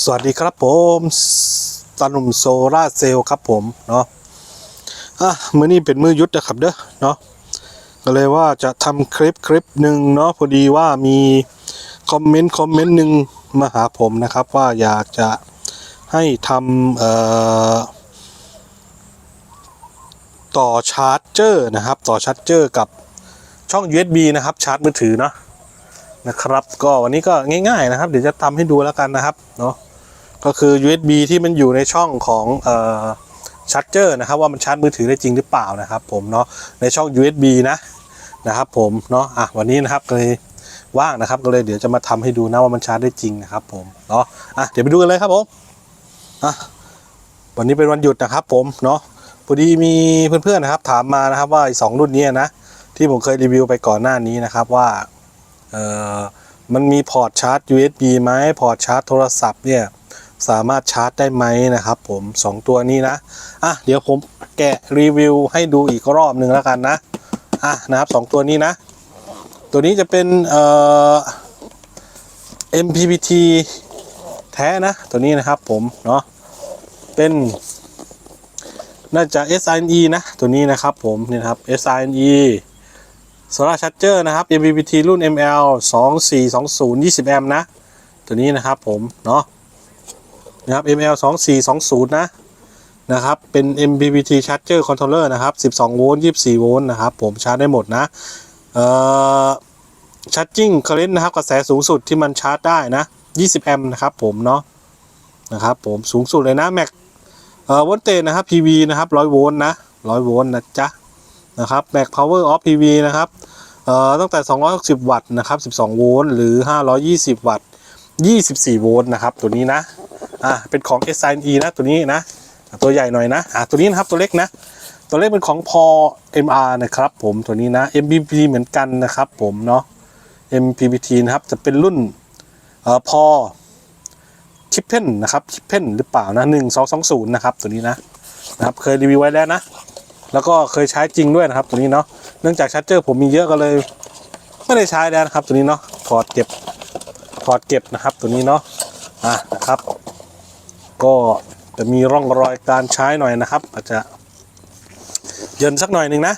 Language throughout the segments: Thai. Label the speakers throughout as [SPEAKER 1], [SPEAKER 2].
[SPEAKER 1] สวัสดีครับผมตาหนุ่มโซล่าเซลล์ครับผมเนาะอะมือนี้เป็นมือยุทธนะครับเด้อเนาะก็เลยว่าจะทำคลิปคลิปหนึ่งเนาะพอดีว่ามีคอมเมนต์คอมเมนต์หนึ่งมาหาผมนะครับ ว่าอยากจะให้ทำเอ่อต่อชาร์จเจอร์นะครับ ต่อชาร์จเจอร์กับช่อง USB นะครับ ชาร์จมือถือเนาะ นะครับ ก็วันนี้ก็ง่ายๆนะครับ เดี๋ยวจะทำให้ดูแล้วกันนะครับเนาะก็คือ USB ที่มันอยู่ในช่องของเอ่อชาร์จเจอร์นะครับว่ามันชาร์จมือถือได้จริงหรือเปล่านะครับ ผมเนาะในช่อง USB นะนะครับ ผมเนาะอะวันนี้นะครับก็เลยว่างนะครับก็เลยเดี๋ยวจะมาทำให้ดูนะว่ามันชาร์จได้จริงนะครับ ผมเนาะอะเดี๋ยวไปดูกันเลยครับผมอะวันนี้เป็นวันหยุดนะครับ ผมเนาะพอดีมีเพื่อนๆนะครับ ถามมานะครับว่าสองรุ่นนี้นะที่ผมเคยรีวิวไปก่อนหน้านี้นะครับว่า มันมีพอร์ตชาร์จ USB ไหมพอร์ตชาร์จโทรศัพท์เนี่ยสามารถชาร์จได้ไหมนะครับผม 2 ตัวนี้นะอะเดี๋ยวผมแกะรีวิวให้ดูอีกรอบหนึ่งแล้วกันนะอะนะครับสองตัวนี้นะ ตัวนี้จะเป็นเอ่อ MPPT แท้นะ ตัวนี้นะครับผมเนาะเป็นน่าจะ SINE นะ ตัวนี้นะครับผมนี่ครับ SINE โซล่าชาร์เจอร์นะครับ MPPT รุ่น ML 2420 20แอมป์นะ ตัวนี้นะครับผม เนาะนะครับ ML 2420 นะนะครับ เป็น MPPT Charger Controller นะครับ 12 โวลต์ 24 โวลต์นะครับ ผมชาร์จได้หมดนะเอ่อ Charging Current นะครับ กระแสสูงสุดที่มันชาร์จได้นะ 20 แอมป์นะครับผมเนาะนะครับผมสูงสุดเลยนะ แม็กเอ่อโวลเตจนะครับ PV นะครับ 100 โวลต์นะ 100 โวลต์นะจ๊ะ นะครับ Mac Power Off PV นะครับเอ่อตั้งแต่ 260 วัตต์นะครับ 12 โวลต์หรือ 520 วัตต์ 24 โวลต์นะครับ ตัวนี้นะอ่าเป็นของ Sine นะตัวนี้นะ ตัวใหญ่หน่อยนะอ่าตัวนี้นะครับตัวเล็กนะ ตัวเล็กเป็นของพอ MR นะครับผมตัวนี้นะ MPPT เหมือนกันนะครับผมเนาะ MPPT นะครับจะเป็นรุ่นเอ่อพอคิปเพนนะครับคิปเพนหรือเปล่านะ 1220 นะครับตัวนี้นะนะครับเคยรีวิวไว้แล้วนะ แล้วก็เคยใช้จริงด้วยนะครับ ตัวนี้เนาะเนื่องจากชาร์จเจอร์ผมมีเยอะก็เลย ไม่ได้ใช้แล้วนะครับ ตัวนี้เนาะถอดเก็บถอดเก็บนะครับ ตัวนี้เนาะอะนะครับ ก็จะมีร่องรอยการใช้หน่อยนะครับ อาจจะเยินสักหน่อยหนึ่งนะ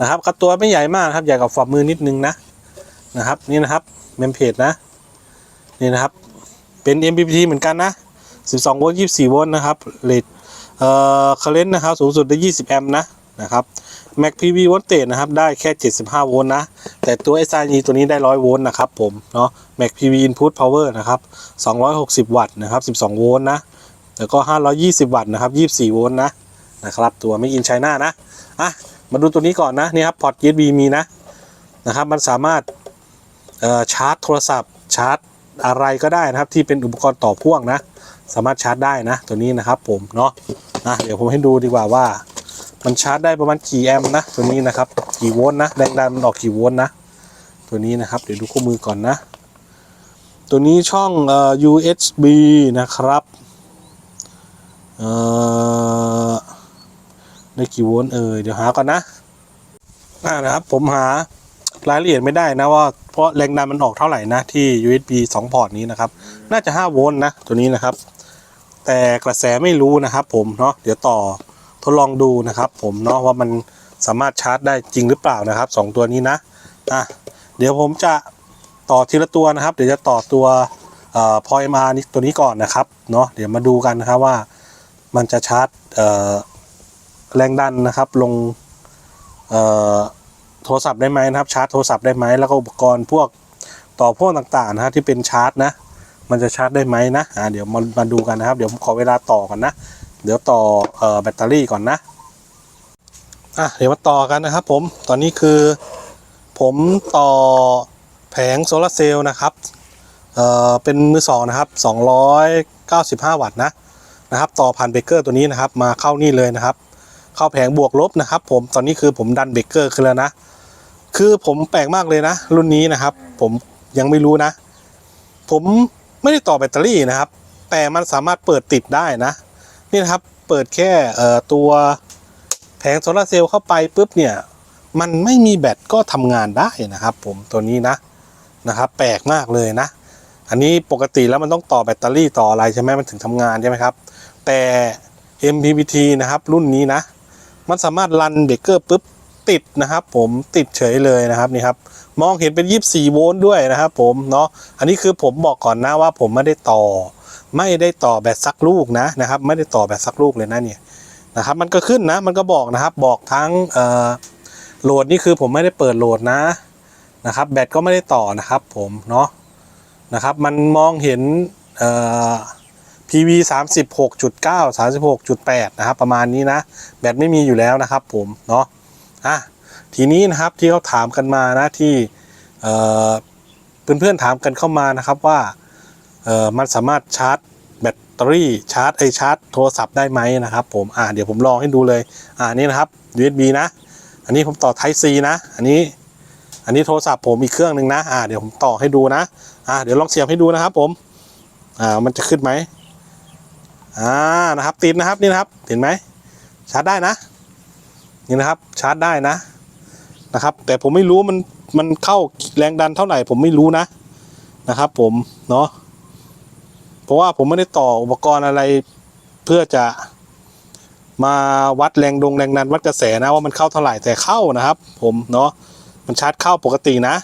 [SPEAKER 1] นะครับกระตัวไม่ใหญ่มากครับใหญ่กับฝ่ามือนิดนึงนะนะครับนี่นะครับเมมเพจนะนี่นะครับเป็น MPPT เหมือนกันนะ 12 โวลต์ 24 โวลต์นะครับเลทเอ่อคาเลนนะครับ สูงสุดได้ 20 แอมป์นะ นะครับ Mac PV Voltage นะครับ ได้แค่ 75 โวลต์นะ แต่ตัว SIE ตัวนี้ได้ 100 โวลต์นะครับผม เนาะ Mac PV Input Power นะครับ 260 วัตต์นะครับ 12 โวลต์นะ แล้วก็ 520 วัตต์นะครับ 24 โวลต์นะ นะครับ ตัวไม่อินไชน่านะ อะ มาดูตัวนี้ก่อนนะ นี่ครับ พอร์ต USB มีนะ นะครับ มันสามารถชาร์จโทรศัพท์ ชาร์จอะไรก็ได้นะครับ ที่เป็นอุปกรณ์ต่อพ่วงนะ สามารถชาร์จได้นะ ตัวนี้นะครับผม เนาะอะเดี๋ยวผมให้ดูดีกว่าว่า มันชาร์จได้ประมาณกี่แอมป์นะ ตัวนี้นะครับ กี่โวลต์นะแรงดันมันออกกี่โวลต์นะ ตัวนี้นะครับ เดี๋ยวดูคู่มือก่อนนะ ตัวนี้ช่องเอ่อ USB นะครับเอ่อได้กี่โวลต์เอ่ยเดี๋ยวหาก่อนนะอ่านะครับ ผมหารายละเอียดไม่ได้นะว่าเพราะแรงดันมันออกเท่าไหร่นะที่ USB 2 พอร์ตนี้นะครับ น่าจะ 5 โวลต์นะ ตัวนี้นะครับ แต่กระแสไม่รู้นะครับผมเนาะเดี๋ยวต่อ ดลองดูนะครับ ผมเนาะว่ามันสามารถชาร์จได้จริงหรือเปล่านะครับสองตัวนี้นะอะเดี๋ยวผมจะต่อทีละตัวนะครับ เดี๋ยวจะต่อตัวออพอ MR นี้ตัวนี้ก่อนนะครับเนาะเดี๋ยวมาดูกันนะครับว่ามันจะชาร์จแรงดันนะครับลงโทรศัพท์ได้ไหมนะครับ ชาร์จโทรศัพท์ได้ไหมแล้วก็อุปกรณ์พวกต่อพ่วงต่างๆนะครับที่เป็นชาร์จนะ มันจะชาร์จได้ไหมนะอ่าเดี๋ยวมามาดูกันนะครับ เดี๋ยวผมขอเวลาต่อกันนะ เดี๋ยวต่อออแบตเตอรี่ก่อนนะอะเดี๋ยวมาต่อกันนะครับผมตอนนี้คือผมต่อแผงโซลาร์เซลล์นะครับเอ่อเป็นมือสองนะครับ295 วัตต์นะนะครับ ต่อผ่านเบรกเกอร์ตัวนี้นะครับ มาเข้านี่เลยนะครับ เข้าแผงบวกลบนะครับ ผมตอนนี้คือผมดันเบรกเกอร์ขึ้นแล้วนะ คือผมแปลกมากเลยนะ รุ่นนี้นะครับ ผมยังไม่รู้นะ ผมไม่ได้ต่อแบตเตอรี่นะครับ แต่มันสามารถเปิดติดได้นะ นี่นะครับเปิดแค่เอ่อตัวแผงโซลาเซลล์เข้าไปปุ๊บเนี่ยมันไม่มีแบตก็ทำงานได้นะครับ ผมตัวนี้นะนะครับ แปลกมากเลยนะ อันนี้ปกติแล้วมันต้องต่อแบตเตอรี่ต่ออะไรใช่ไหมมันถึงทำงานใช่ไหมครับ แต่ MPPT นะครับ รุ่นนี้นะ มันสามารถรันเบรกเกอร์ปุ๊บติดนะครับ ผมติดเฉยเลยนะครับนี่ครับมองเห็นเป็น 24 โวลต์ด้วยนะครับ ผมเนาะอันนี้คือผมบอกก่อนนะว่าผมไม่ได้ต่อ ไม่ได้ต่อแบตซักลูกนะนะครับ ไม่ได้ต่อแบตซักลูกเลยนะเนี่ยนะครับ มันก็ขึ้นนะมันก็บอกนะครับบอกทั้งโหลดนี่คือผมไม่ได้เปิดโหลดนะนะครับแบตก็ไม่ได้ต่อนะครับผมเนาะนะครับ มันมองเห็นเอ่อ PV 36.9 36.8 นะครับ ประมาณนี้นะ แบตไม่มีอยู่แล้วนะครับผมเนาะอะทีนี้นะครับที่เขาถามกันมานะที่เอ่อเพื่อนๆถามกันเข้ามานะครับว่า เอ่อมันสามารถชาร์จแบตเตอรี่ชาร์จไอชาร์จโทรศัพท์ได้ไหมนะครับผมอ่าเดี๋ยวผมลองให้ดูเลยอ่านี่นะครับ USB นะ อันนี้ผมต่อ Type C นะ อันนี้ อันนี้โทรศัพท์ผมอีกเครื่องหนึ่งนะอ่าเดี๋ยวผมต่อให้ดูนะอ่าเดี๋ยวลองเสียบให้ดูนะครับผมอ่ามันจะขึ้นไหมอ่านะครับติดนะครับนี่นะครับเห็นไหมชาร์จได้นะ นี่นะครับชาร์จได้นะนะครับ แต่ผมไม่รู้มันมันเข้าแรงดันเท่าไหร่ผมไม่รู้นะนะครับ ผมเนาะ เพราะว่าผมไม่ได้ต่ออุปกรณ์อะไรเพื่อจะมาวัดแรงดงแรงดันวัดกระแสนะว่ามันเข้าเท่าไหร่แต่เข้านะครับ ผมเนาะมันชาร์จเข้าปกตินะ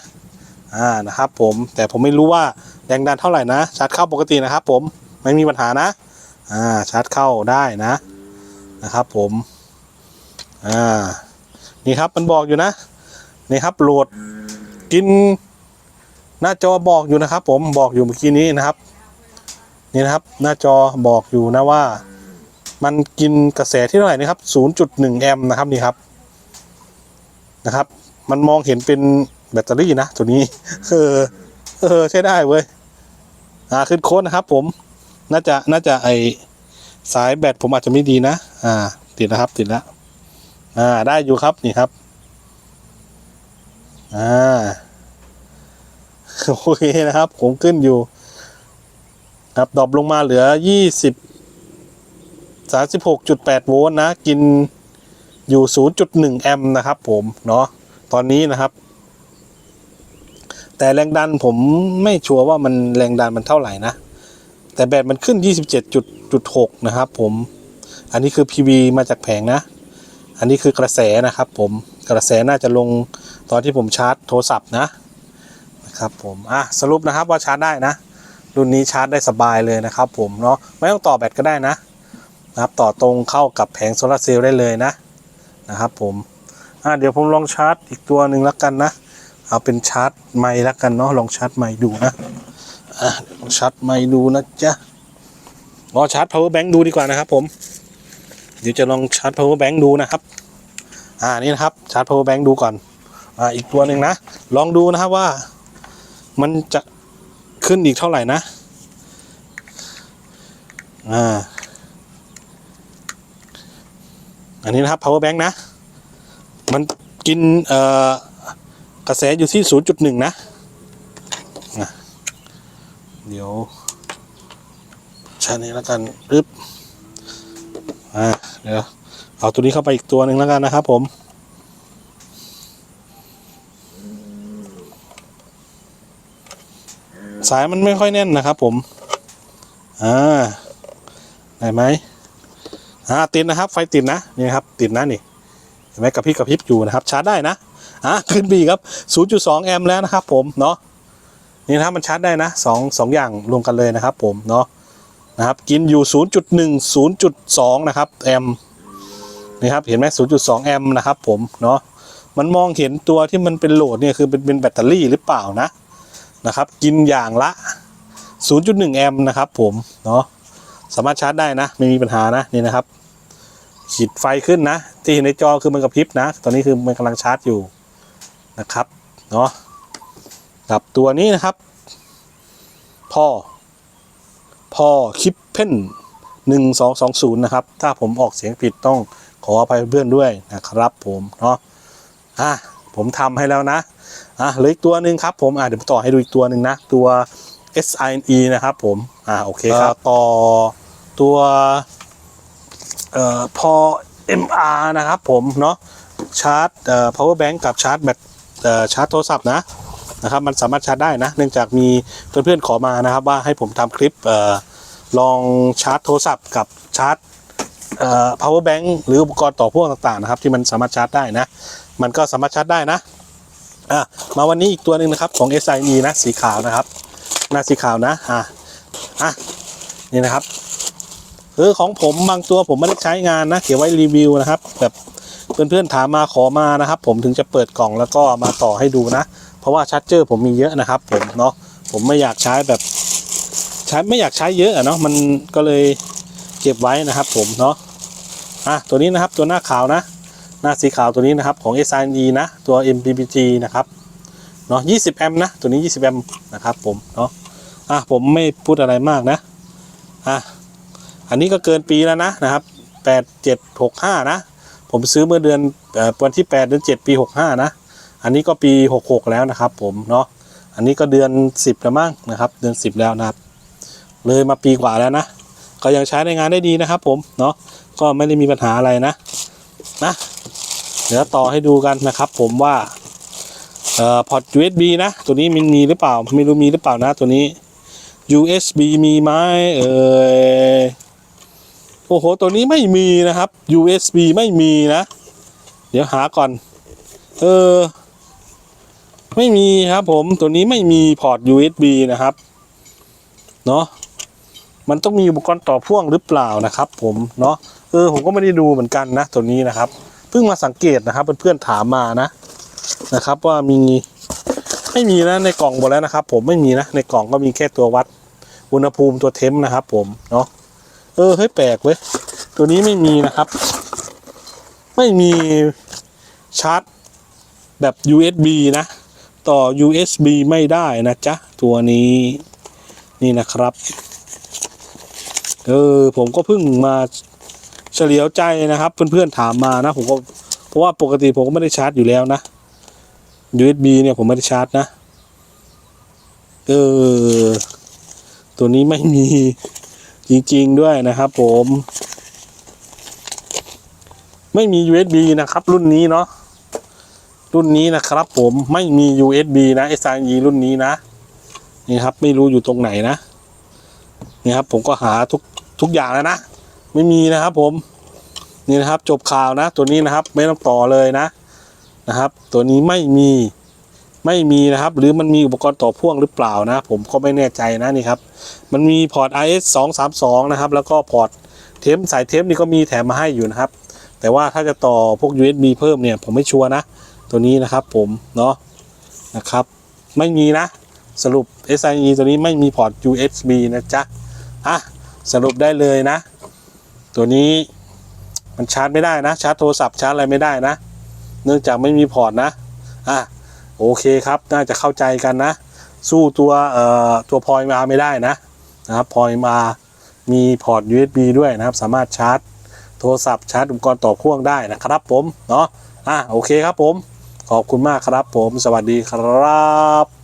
[SPEAKER 1] อ่านะครับ ผมแต่ผมไม่รู้ว่าแรงดันเท่าไหร่นะ ชาร์จเข้าปกตินะครับ ผมไม่มีปัญหานะอ่าชาร์จเข้าได้นะนะครับ ผมอ่านี่ครับมันบอกอยู่นะนี่ครับโหลดกินหน้าจอบอกอยู่นะครับ ผมบอกอยู่เมื่อกี้นี้นะครับ นี่นะครับ หน้าจอบอกอยู่นะว่า มันกินกระแสที่เท่าไหร่นะครับ 0.1 แอมป์นะครับนี่ครับนะครับ มันมองเห็นเป็นแบตเตอรี่นะตัวนี้เออเออใช้ได้เว้ยอ่าขึ้นโค้ดนะครับ ผม น่าจะน่าจะไอสายแบตผมอาจจะไม่ดีนะ อ่า ติดนะครับ ติดแล้วอ่า ได้อยู่ครับนี่ครับ อ่า โอเคนะครับ ผมขึ้นอยู่ ครับดรอปลงมาเหลือยี่สิบสามสิบหกจุดแปดโวลต์นะ กินอยู่ศูนย์จุดหนึ่งแอมป์นะครับผมเนาะตอนนี้นะครับ แต่แรงดันผมไม่ชัวร์ว่ามันแรงดันมันเท่าไหร่นะ แต่แบตมันขึ้น 27.6 นะครับผมอันนี้คือ PV มาจากแผงนะ อันนี้คือกระแสนะครับผมกระแสน่าจะลงตอนที่ผมชาร์จโทรศัพท์นะนะครับผมอะสรุปนะครับว่าชาร์จได้นะ รุ่นนี้ชาร์จได้สบายเลยนะครับ ผมเนาะไม่ต้องต่อแบตก็ได้นะนะครับ ต่อตรงเข้ากับแผงโซลาเซลล์ได้เลยนะนะครับ ผมอะเดี๋ยวผมลองชาร์จอีกตัวหนึ่งแล้วกันนะเอาเป็นชาร์จไม้แล้วกันเนาะลองชาร์จไม้ดูนะอะเดี๋ยวลองชาร์จไม้ดูนะจ๊ะรอชาร์จ power bank ดูดีกว่านะครับ ผม เดี๋ยวจะลองชาร์จ power bank ดูนะครับ อ่านี่นะครับชาร์จ power bank ดูก่อนอ่าอีกตัวหนึ่งนะ ลองดูนะครับว่า มันจะ ขึ้นอีกเท่าไหร่นะ อ่า อันนี้นะครับ power bank นะ มันกิน เอ่อ กระแสอยู่ที่ 0.1 นะอะเดี๋ยวชาร์จนี้แล้วกันปึ๊บ อ่า เดี๋ยว เอาตัวนี้เข้าไปอีกตัวหนึ่งแล้วกันนะครับผมายมันไม่ค่อยแน่นนะครับ ผม อ่าได้ไหมอ่าติดนะครับ ไฟติดนะนี่ครับ ติดนะนี่เห็นไหมกระพริบกระพริบอยู่นะครับ ชาร์จได้นะอะขึ้นบีครับ 0.2 แอมป์แล้วนะครับ ผมเนาะนี่นะครับมันชาร์จได้นะสองสองอย่างรวมกันเลยนะครับ ผมเนาะนะครับ กินอยู่ 0.1 0.2 นะครับ แอมป์นี่ครับเห็นไหม0.2 แอมป์นะครับ ผมเนาะมันมองเห็นตัวที่มันเป็นโหลดเนี่ยคือเป็นเป็นแบตเตอรี่หรือเปล่านะ นะครับ กินอย่างละ 0.1 แอมป์นะครับ ผมเนาะสามารถชาร์จได้นะ ไม่มีปัญหานะนี่นะครับขีดไฟขึ้นนะ ที่เห็นในจอคือมันกระพริบนะ ตอนนี้คือมันกำลังชาร์จอยู่นะครับเนาะกับตัวนี้นะครับพ่อพ่อคิปเพนหนึ่งสอองศูนย์นะครับ ถ้าผมออกเสียงผิดต้องขออภัยเพื่อนด้วยนะครับผมเนาะอะ ผมทำให้แล้วนะอะเหลืออีกตัวหนึ่งครับผมอะเดี๋ยวผมต่อให้ดูอีกตัวหนึ่งนะตัว SINE นะครับผมอะโอเคครับต่อตัวเอ่อพอ MR นะครับผมเนาะชาร์จเอ่อ power bank กับชาร์จแบตเอ่อชาร์จโทรศัพท์นะนะครับมันสามารถชาร์จได้นะ เนื่องจากมีเพื่อนๆขอมานะครับว่าให้ผมทำคลิปเอ่อลองชาร์จโทรศัพท์กับชาร์จเอ่อ power bank หรืออุปกรณ์ต่อพ่วงต่างๆนะครับที่มันสามารถชาร์จได้นะ มันก็สามารถชาร์จได้นะอะมาวันนี้อีกตัวหนึ่งนะครับของ SIE นะสีขาวนะครับหน้าสีขาวนะอะอะนี่นะครับเออของผมบางตัวผมไม่ได้ใช้งานนะเก็บไว้รีวิวนะครับ แบบเพื่อนๆถามมาขอมานะครับ ผมถึงจะเปิดกล่องแล้วก็มาต่อให้ดูนะ เพราะว่าชาร์จเจอร์ผมมีเยอะนะครับ ผมเนาะผมไม่อยากใช้แบบใช้ไม่อยากใช้เยอะอะเนาะมันก็เลยเก็บไว้นะครับ ผมเนาะอะตัวนี้นะครับตัวหน้าขาวนะ หน้าสีขาวตัวนี้นะครับของ s i e นะ ตัว MPPT นะครับเนาะ20 แอมป์นะ ตัวนี้ 20 แอมป์นะครับผมเนาะอะผมไม่พูดอะไรมากนะอะอันนี้ก็เกินปีแล้วนะนะครับ 8765 นะ ผมซื้อเมื่อเดือนวันที่ 8 เดือน 7 ปี 65 นะ อันนี้ก็ปี 66 แล้วนะครับผมเนาะอันนี้ก็เดือน 10แล้วมั้งนะครับ เดือน 10 แล้วนะครับ เลยมาปีกว่าแล้วนะ ก็ยังใช้ในงานได้ดีนะครับผมเนาะก็ไม่ได้มีปัญหาอะไรนะนะ เดี๋ยวต่อให้ดูกันนะครับ ผมว่าเอ่อพอร์ต USB นะ ตัวนี้มันมีหรือเปล่า ไม่รู้มีหรือเปล่านะตัวนี้ USB มีไหมเอ่ยโอ้โห ตัวนี้ไม่มีนะครับ USB ไม่มีนะ เดี๋ยวหาก่อน เออ ไม่มีครับผม ตัวนี้ไม่มีพอร์ต USB นะครับ เนาะมันต้องมีอุปกรณ์ต่อพ่วงหรือเปล่านะครับ ผม เนาะเออ ผมก็ไม่ได้ดูเหมือนกันนะ ตัวนี้นะครับ พิ่งมาสังเกตนะครับเพื่อนๆถามมานะนะครับ ว่ามีไม่มีนะในกล่องหมดแล้วนะครับ ผมไม่มีนะในกล่องก็มีแค่ตัววัด อุณหภูมิตัวเทมนะครับ ผมเนาะเออเฮ้ยแปลกเว้ยตัวนี้ไม่มีนะครับ ไม่มีชาร์จแบบ USB นะ ต่อ USB ไม่ได้นะจ๊ะตัวนี้นี่นะครับ เออผมก็เพิ่งมา เฉลียวใจนะครับ เพื่อนๆถามมานะผมก็เพราะว่าปกติผมก็ไม่ได้ชาร์จอยู่แล้วนะ USB เนี่ยผมไม่ได้ชาร์จนะเออตัวนี้ไม่มีจริงๆด้วยนะครับ ผม ไม่มี USB นะครับ รุ่นนี้เนาะรุ่นนี้นะครับ ผมไม่มี USB นะ SRE รุ่นนี้นะนี่ครับ ไม่รู้อยู่ตรงไหนนะนี่ครับ ผมก็หาทุกทุกอย่างแล้วนะ ไม่มีนะครับผมนี่นะครับจบข่าวนะ ตัวนี้นะครับไม่ต้องต่อเลยนะนะครับ ตัวนี้ไม่มีไม่มีนะครับ หรือมันมีอุปกรณ์ต่อพ่วงหรือเปล่านะ ผมก็ไม่แน่ใจนะนี่ครับ มันมีพอร์ต IS 2 3 2นะครับ แล้วก็พอร์ตเทมสายเทมนี่ก็มีแถมมาให้อยู่นะครับ แต่ว่าถ้าจะต่อพวก USB เพิ่มเนี่ย ผมไม่ชัวร์นะ ตัวนี้นะครับผมเนาะนะครับ ไม่มีนะ สรุป SIE ตัวนี้ไม่มีพอร์ต USB นะจ๊ะอะสรุปได้เลยนะ ตัวนี้มันชาร์จไม่ได้นะ ชาร์จโทรศัพท์ชาร์จอะไรไม่ได้นะ เนื่องจากไม่มีพอร์ตนะอะโอเคครับ น่าจะเข้าใจกันนะ สู้ตัวเอ่อตัวพอยมาไม่ได้นะนะครับพอยมามีพอร์ต USB ด้วยนะครับ สามารถชาร์จโทรศัพท์ชาร์จอุปกรณ์ต่อพ่วงได้นะครับผมเนาะอะโอเคครับผม ขอบคุณมากครับผม สวัสดีครับ